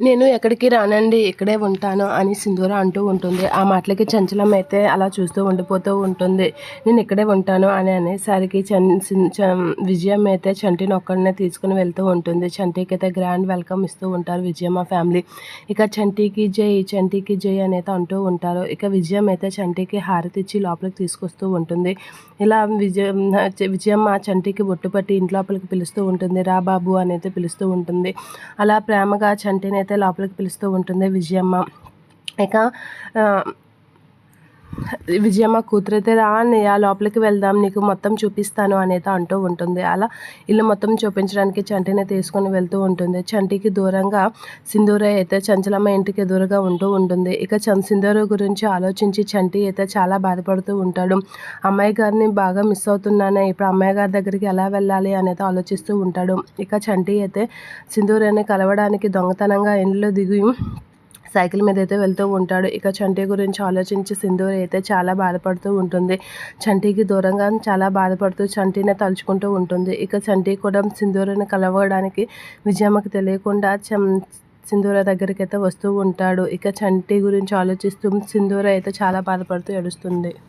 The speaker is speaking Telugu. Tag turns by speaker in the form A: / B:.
A: నేను ఎక్కడికి రానండి ఇక్కడే ఉంటాను అని సింధూర అంటూ ఉంటుంది. ఆ మాటలకి చంచలం అయితే అలా చూస్తూ ఉండిపోతూ ఉంటుంది. నేను ఇక్కడే ఉంటాను అని అనేసరికి చం విజయం అయితే చంటిని ఒక్కడనే తీసుకుని వెళ్తూ ఉంటుంది. చంటికి అయితే గ్రాండ్ వెల్కమ్ ఇస్తూ ఉంటారు విజయమ్మ ఫ్యామిలీ. ఇక చంటికి జై చంటికి జై అనేది అంటూ ఉంటారు. ఇక విజయం అయితే చంటికి హారతి ఇచ్చి లోపలికి తీసుకొస్తూ ఉంటుంది. ఇలా విజయ విజయమ్మ చంటికి బొట్టుపట్టి ఇంట్లోపలికి పిలుస్తూ ఉంటుంది. రా బాబు అనేది పిలుస్తూ ఉంటుంది. అలా ప్రేమగా చంటిని అయితే లోపలికి పిలుస్తూ ఉంటుంది విజయమ్మ. ఇక విజయమ్మ కూతురైతే రా అన్నయ్య లోపలికి వెళ్దాం నీకు మొత్తం చూపిస్తాను అనేది అంటూ ఉంటుంది. అలా ఇల్లు మొత్తం చూపించడానికి చంటిని తీసుకొని వెళ్తూ ఉంటుంది. చంటికి దూరంగా సింధూర అయితే చంచలమ్మ ఇంటికి ఎదురుగా ఉంటూ ఉంటుంది. ఇక చం సింధూర గురించి ఆలోచించి చంటి అయితే చాలా బాధపడుతూ ఉంటాడు. అమ్మాయి గారిని బాగా మిస్ అవుతున్నానే ఇప్పుడు అమ్మాయి గారి దగ్గరికి ఎలా వెళ్ళాలి అనేది ఆలోచిస్తూ ఉంటాడు. ఇక చంటి అయితే సింధూరని కలవడానికి దొంగతనంగా ఇంట్లో దిగి సైకిల్ మీద అయితే వెళ్తూ ఉంటాడు. ఇక చంటి గురించి ఆలోచించి సింధూరి అయితే చాలా బాధపడుతూ ఉంటుంది. చంటికి దూరంగా చాలా బాధపడుతూ చంటిని తలుచుకుంటూ ఉంటుంది. ఇక చంటి కూడా సింధూరిని కలవడానికి విజయమ్మకి తెలియకుండా సింధూర దగ్గరికి అయితే వస్తూ ఉంటాడు. ఇక చంటి గురించి ఆలోచిస్తూ సింధూర అయితే చాలా బాధపడుతూ ఏడుస్తుంది.